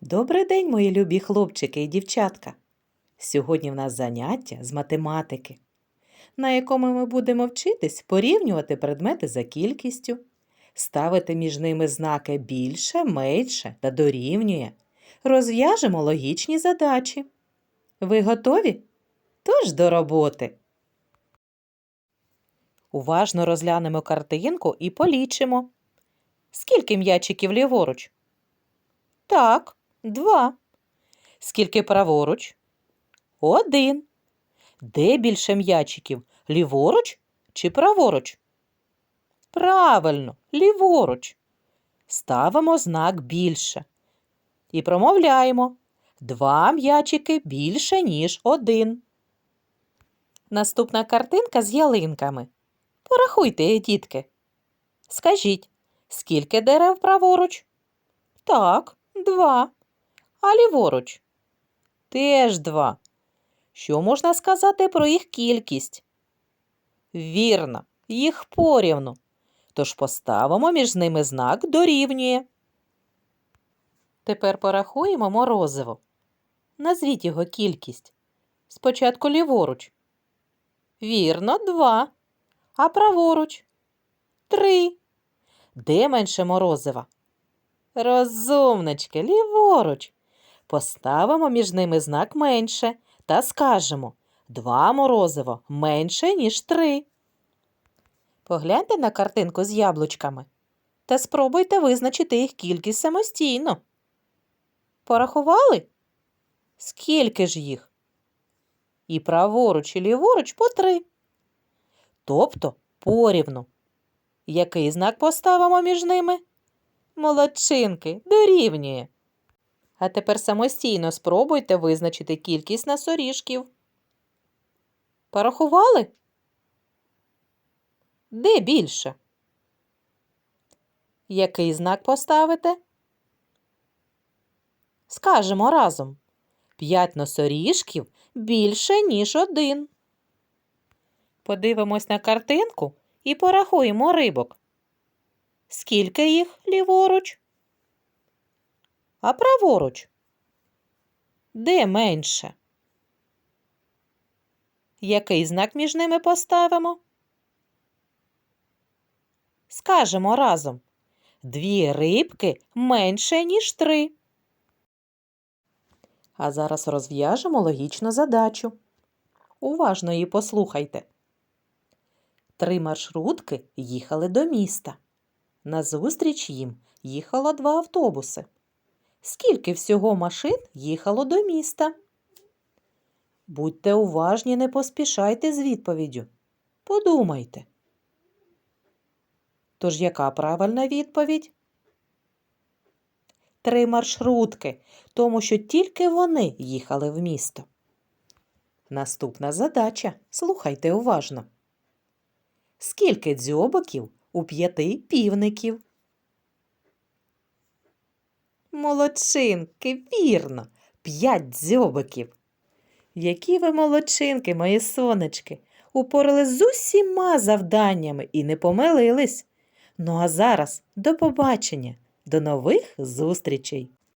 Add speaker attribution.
Speaker 1: Добрий день, мої любі хлопчики і дівчатка. Сьогодні в нас заняття з математики, на якому ми будемо вчитись порівнювати предмети за кількістю, ставити між ними знаки більше, менше та дорівнює. Розв'яжемо логічні задачі. Ви готові? Тож до роботи. Уважно розглянемо картинку і полічимо. Скільки м'ячиків ліворуч? Так, два. Скільки праворуч? Один. Де більше м'ячиків? Ліворуч чи праворуч? Правильно, ліворуч. Ставимо знак більше. І промовляємо. Два м'ячики більше, ніж один. Наступна картинка з ялинками. Порахуйте, дітки. Скажіть, скільки дерев праворуч? Так, два. А ліворуч? Теж два. Що можна сказати про їх кількість? Вірно, їх порівну. Тож поставимо між ними знак дорівнює. Тепер порахуємо морозиво. Назвіть його кількість. Спочатку ліворуч. Вірно, два. А праворуч? Три. Де менше морозива? Розумнички, ліворуч. Поставимо між ними знак менше та скажемо два морозиво менше, ніж три. Погляньте на картинку з яблучками та спробуйте визначити їх кількість самостійно. Порахували? Скільки ж їх? І праворуч, і ліворуч по три. Тобто порівну. Який знак поставимо між ними? Молодчинки, дорівнює. А тепер самостійно спробуйте визначити кількість носоріжків. Порахували? Де більше? Який знак поставите? Скажемо разом. П'ять носоріжків більше, ніж один. Подивимось на картинку і порахуємо рибок. Скільки їх ліворуч? А праворуч? Де менше? Який знак між ними поставимо? Скажемо разом. Дві рибки менше, ніж три. А зараз розв'яжемо логічну задачу. Уважно її послухайте. Три маршрутки їхали до міста. Назустріч їм їхало два автобуси. Скільки всього машин їхало до міста? Будьте уважні, не поспішайте з відповіддю. Подумайте. Тож яка правильна відповідь? Три маршрутки, тому що тільки вони їхали в місто. Наступна задача. Слухайте уважно. Скільки дзьобиків у п'яти півників? Молодчинки, вірно, п'ять дзьобиків. Які ви молодчинки, мої сонечки, упорили з усіма завданнями і не помилились. Ну а зараз до побачення, до нових зустрічей!